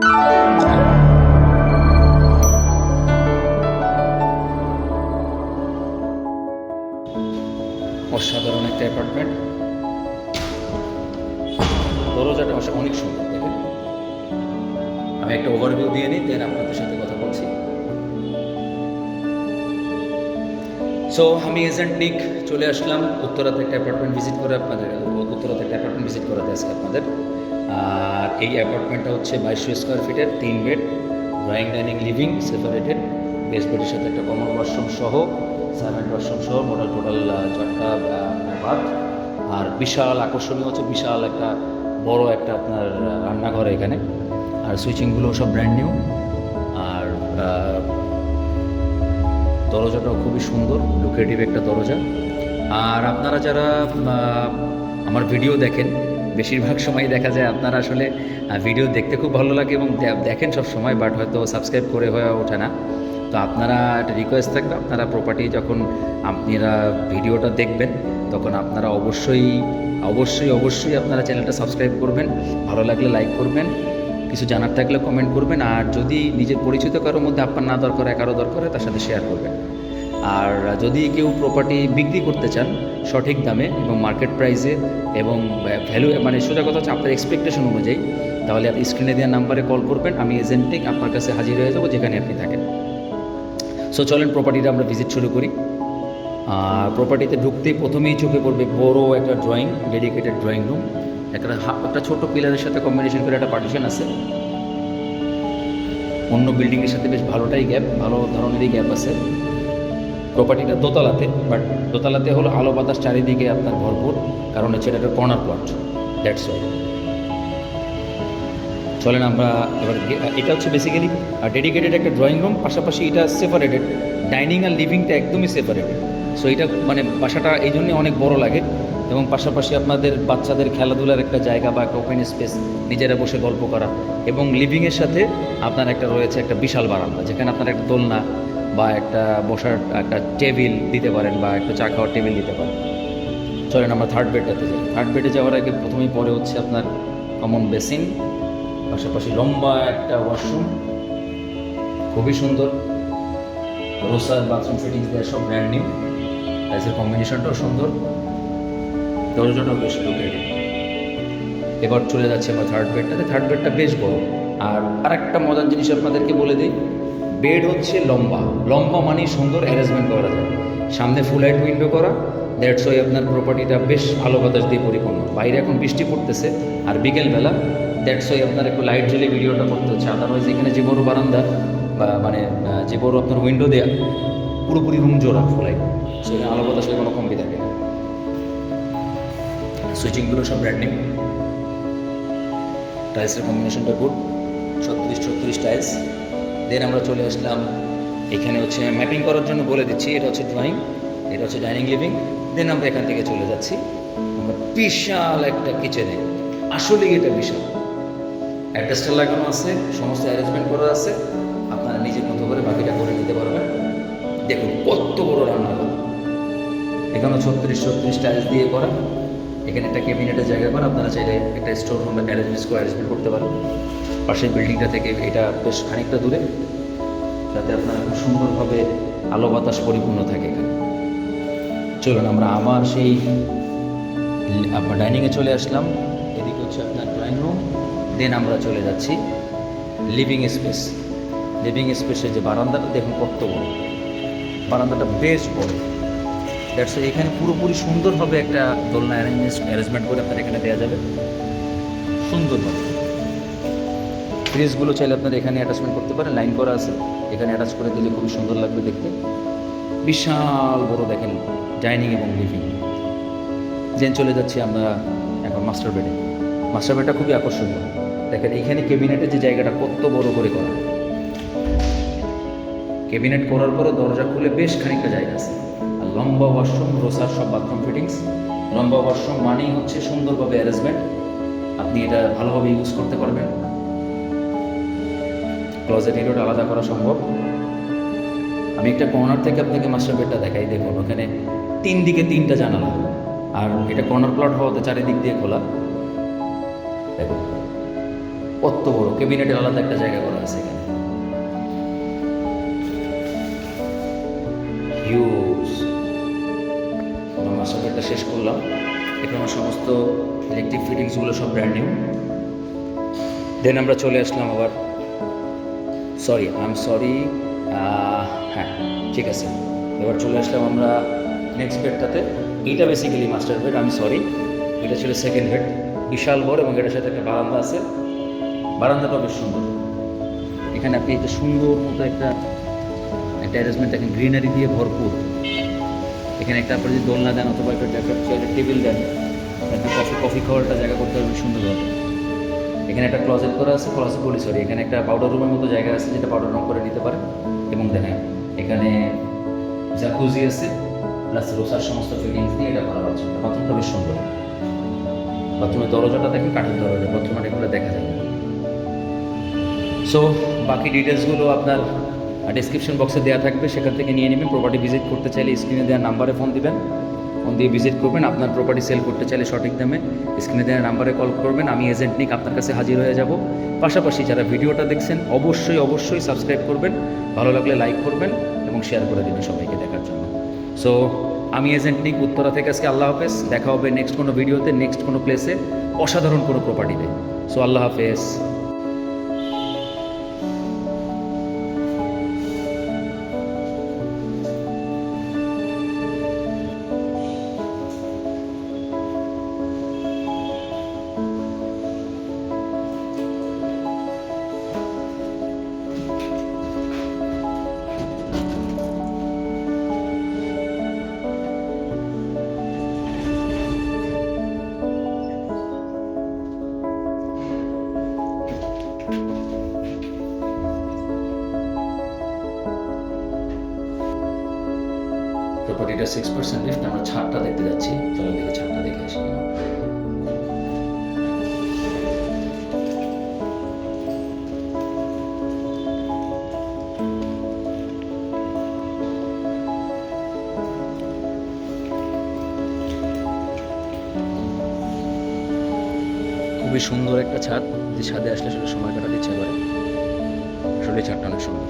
অসাধারণ একটা অ্যাপার্টমেন্ট দরজাটা অনেক সুন্দর, দেখেন। আমি একটা ওভারভিউ দিয়ে নিই দেন আপনাদের সাথে কথা বলছি। সো আমি এজেন্ট নিক চলে আসলাম, উত্তরাতে একটা অ্যাপার্টমেন্ট ভিজিট করে আপনাদের, উত্তরাতে একটা অ্যাপার্টমেন্ট ভিজিট করাতে আজকে আপনাদের। আর এই অ্যাপার্টমেন্টটা হচ্ছে বাইশশো স্কোয়ার ফিটের, তিন bed, drawing, dining, living, separated. Base বেডের সাথে একটা কমন ওয়াশরুম সহ, সার্ভেন্ট ওয়াশরুম সহ মোটাল টোটাল চারটা বাথ আর বিশাল আকর্ষণীয় হচ্ছে বিশাল একটা, বড় একটা আপনার রান্নাঘর এখানে। আর সুইচিংগুলো সব ব্র্যান্ড নিউ আর দরজাটাও খুবই সুন্দর লুকেটিভ একটা দরজা। আর আপনারা যারা আমার ভিডিও দেখেন বেশিরভাগ সময় দেখা যায় আপনারা আসলে ভিডিও দেখতে খুব ভালো লাগে এবং দেখেন সব সময় বাট হয়তো সাবস্ক্রাইব করে হয়ে ওঠে না। তো আপনারা একটা রিকোয়েস্ট থাকবে, আপনারা প্রপার্টি যখন আপনারা ভিডিওটা দেখবেন, তখন আপনারা অবশ্যই অবশ্যই অবশ্যই আপনারা চ্যানেলটা সাবস্ক্রাইব করবেন। ভালো লাগলে লাইক করবেন, কিছু জানার থাকলে কমেন্ট করবেন, আর যদি নিজের পরিচিত কারোর মধ্যে আপনার না দরকার কারও দরকার তার সাথে শেয়ার করবেন। আর যদি কেউ প্রপার্টি বিক্রি করতে চান, সঠিক দামে এবং মার্কেট প্রাইসে এবং ভ্যালু মানে সোজা কথা হচ্ছে আপনার এক্সপেকটেশন অনুযায়ী, তাহলে আপনি স্ক্রিনে দেওয়া নাম্বারে কল করবেন, আমি এজেন্টিক আপনার কাছে হাজির হয়ে যাব যেখানে আপনি থাকেন। সো চলেন প্রপার্টিটা আমরা ভিজিট শুরু করি। প্রপার্টিতে ঢুকতেই প্রথমেই চোখে পড়বে বড় একটা ড্রয়িং ডেডিকেটেড ড্রয়িং রুম একটা একটা ছোট পিলারের সাথে কম্বিনেশন করে একটা পার্টিশন আছে। অন্য বিল্ডিংয়ের সাথে বেশ ভালোটাই গ্যাপ ভালো ধরনেরই গ্যাপ আছে। প্রপার্টিটা দোতলাতে বাট দোতলাতে হলো আলো বাতাস চারিদিকে আপনার ভরপুর, কারণ হচ্ছে এটা একটা কর্নার প্লট দ্যাটস ওয়াই চলেন আমরা এবার এটা হচ্ছে বেসিক্যালি ডেডিকেটেড একটা ড্রয়িং রুম পাশাপাশি এটা সেপারেটেড ডাইনিং আর লিভিংটা একদমই সেপারেটেড সো এটা মানে বাসাটা এই জন্যে অনেক বড় লাগে, এবং পাশাপাশি আপনাদের বাচ্চাদের খেলাধুলার একটা জায়গা বা একটা ওপেন স্পেস নিজেরা বসে গল্প করা, এবং লিভিংয়ের সাথে আপনার একটা রয়েছে একটা বিশাল বারান্দা, যেখানে আপনার একটা দোলনা বা একটা বসার একটা টেবিল দিতে পারেন বা একটা চা খাওয়ার টেবিল দিতে পারেন। চলেন আমরা থার্ড বেডটাতে যাই। থার্ড বেডে যাওয়ার আগে প্রথমেই পরে হচ্ছে আপনার কমন বেসিন পাশাপাশি লম্বা একটা ওয়াশরুম খুবই সুন্দর। রোসার বাথরুম ফিটিংস দেওয়া সব ব্র্যান্ড নিউ টাইসের কম্বিনেশনটাও সুন্দর। দরজাটাও বেশ লোকেটেড এবার চলে যাচ্ছে আমার থার্ড বেডটাতে থার্ড বেডটা বেশ বড়। আর আরেকটা মজার জিনিস আপনাদেরকে বলে দিই। বেড হচ্ছে লম্বা। লম্বা মানেই সুন্দর অ্যারেঞ্জমেন্ট করা যায়। সামনে ফুল লাইট উইন্ডো করা দ্যাটস ওই আপনার প্রপার্টিটা বেশ ভালো বাতাস দিয়ে পরিপূর্ণ। বাইরে এখন বৃষ্টি পড়তেছে আর বিকেলবেলা দ্যাটস ওই আপনার একটু লাইট জ্বলে ভিডিওটা করতে হচ্ছে। আদারওয়াইজ এখানে যে বড় বারান্দা বা মানে যে বড় আপনার উইন্ডো দেয়া, পুরোপুরি রুম জোড়া ফুল লাইট সেখানে আলো বাতাসের কোনো কমতি থাকে সুইচিংগুলো সব ব্র্যান্ড নিউ টাইলসের কম্বিনেশনটা গুড ছত্রিশ ছত্রিশ টাইলস দেন আমরা চলে আসলাম। এখানে হচ্ছে ম্যাপিং করার জন্য বলে দিচ্ছি, এটা হচ্ছে ড্রয়িং এটা হচ্ছে ডাইনিং লিভিং দেন আমরা এখান থেকে চলে যাচ্ছি। আমরা বিশাল একটা কিচেনে আসলেই এটা বিশাল। অ্যাড্রেসটা লাগানো আছে, সমস্ত অ্যারেঞ্জমেন্ট করা আছে। আপনারা নিজের মতো করে বাকিটা করে নিতে পারবেন। দেখুন, কত বড় রান্নাঘর এখানে ছত্রিশ ছত্রিশ টাইলস দিয়ে করা। এখানে একটা ক্যাবিনেটের জায়গা করা। আপনারা চাইলে একটা স্টোর রুম অ্যারেঞ্জমেন্ট করে অ্যারেঞ্জমেন্ট করতে পারেন। পাশের বিল্ডিংটা থেকে এটা বেশ খানিকটা দূরে, যাতে আপনারা খুব সুন্দরভাবে আলো বাতাস পরিপূর্ণ থাকে এখানে। চলুন আমরা আবার সেই আপনার ডাইনিংয়ে চলে আসলাম। এদিকে হচ্ছে আপনার ড্রয়িং রুম দেন আমরা চলে যাচ্ছি লিভিং স্পেস লিভিং স্পেসের যে বারান্দাটা, দেখুন কত বড়। বারান্দাটা বেশ বড়। দ্যাটস এখানে পুরোপুরি সুন্দরভাবে একটা দোলনা অ্যারেঞ্জমেন্ট অ্যারেঞ্জমেন্ট করে আপনার এখানে দেওয়া যাবে। সুন্দরভাবে। ফ্রিজগুলো চাইলে আপনার এখানে অ্যাটাচমেন্ট করতে পারেন লাইন করা আছে। এখানে অ্যাটাচ করে দিলে খুবই সুন্দর লাগবে দেখতে। বিশাল বড় দেখেন ডাইনিং এবং লিভিং দেন চলে যাচ্ছি আমরা এখন মাস্টার বেডে মাস্টার বেডটা খুবই আকর্ষণীয়। দেখেন এইখানে কেবিনেটের যে জায়গাটা কত বড় করে করা। কেবিনেট করার পরে দরজা খুলে বেশ খানিকটা জায়গা আছে। আর লম্বা ওয়াশরুম রোসার সব বাথরুম ফিটিংস লম্বা ওয়াশরুম মানেই হচ্ছে সুন্দরভাবে অ্যারেঞ্জমেন্ট আপনি এটা ভালোভাবে ইউজ করতে পারবেন। ক্লোজেট এরিয়াটা আলাদা করা সম্ভব। আমি একটা কর্নার থেকে আপনাকে মাস্টার বেডটা দেখাই, দেখুন, ওখানে তিন দিকে তিনটা জানালা। আর এটা কর্নার প্লট হওয়াতে চারিদিক দিয়ে খোলা। দেখুন, কত বড় ক্যাবিনেটের আলাদা একটা জায়গা করা আছে এখানে। হিউজ মাস্টার শেষ করলাম। এখানে আমার সমস্ত ইলেকট্রিক ফিটিংসগুলো সব ব্র্যান্ড নিউ দেন আমরা চলে আসলাম আবার সরি আই এম সরি হ্যাঁ ঠিক আছে। এবার চলে আসলাম আমরা নেক্সট বেডটাতে এইটা বেসিক্যালি মাস্টার বেড আমি সরি এটা ছিল সেকেন্ড হেড বিশাল বড় এবং এটার সাথে একটা বারান্দা আছে। বারান্দাটা বেশ সুন্দর। এখানে আপনি একটা সুন্দর মতো একটা একটা দেখেন গ্রিনারি দিয়ে ভরপুর। এখানে একটা আপনি যদি দোলনা দেন অথবা একটা একটা টেবিল দেন একটা কফি কফি খাওয়ার একটা জায়গা করতে হবে সুন্দর হবে। এখানে একটা ক্লজেট করা আছে ক্লজেট বলি সরি এখানে একটা পাউডার রুমের মতো জায়গা আছে যেটা পাউডার রুম করে নিতে পারে। এবং দেখেন, এখানে জাকুজি আছে প্লাস রোসার সমস্ত ফিটিংস দিয়ে এটা করা বাথরুম বাথরুমটা বেশ সুন্দর। বাথরুমের দরজাটা দেখেন, কাঠের দরজা বাথরুমের এগুলো দেখা যায়। সো বাকি ডিটেলসগুলো আপনার ডিসক্রিপশন বক্সে দেওয়া থাকবে, সেখান থেকে নিয়ে নেবেন। প্রপার্টি ভিজিট করতে চাইলে স্ক্রিনে দেওয়া নাম্বারে ফোন দিবেন। ফোন দিয়ে ভিজিট করবেন, আপনার প্রপার্টি সেল করতে চাইলে সঠিক দামে স্ক্রিনে দেওয়া নাম্বারে কল করবেন, আমি এজেন্ট নিক আপনার কাছে হাজির হয়ে যাব। পাশাপাশি যারা ভিডিওটা দেখছেন, অবশ্যই অবশ্যই সাবস্ক্রাইব করবেন, ভালো লাগলে লাইক করবেন এবং শেয়ার করে দেবেন সবাইকে দেখার জন্য। সো আমি এজেন্ট নিক উত্তরা থেকে আজকে, আল্লাহ হাফেজ, দেখা হবে নেক্সট কোনো ভিডিওতে নেক্সট কোনো প্লেসে অসাধারণ কোনো প্রপার্টিতে সো আল্লাহ হাফেজ। প্রপার্টিটা সিক্স পার্সেন্ট লিফট আমরা ছাদটা দেখতে যাচ্ছি। চলো দেখে ছাদটা দেখে আসি। খুবই সুন্দর একটা ছাদ। যে ছাদে আসলে আসলে সময় কাটাতে ইচ্ছে করে। আসলে ছাদটা অনেক সুন্দর।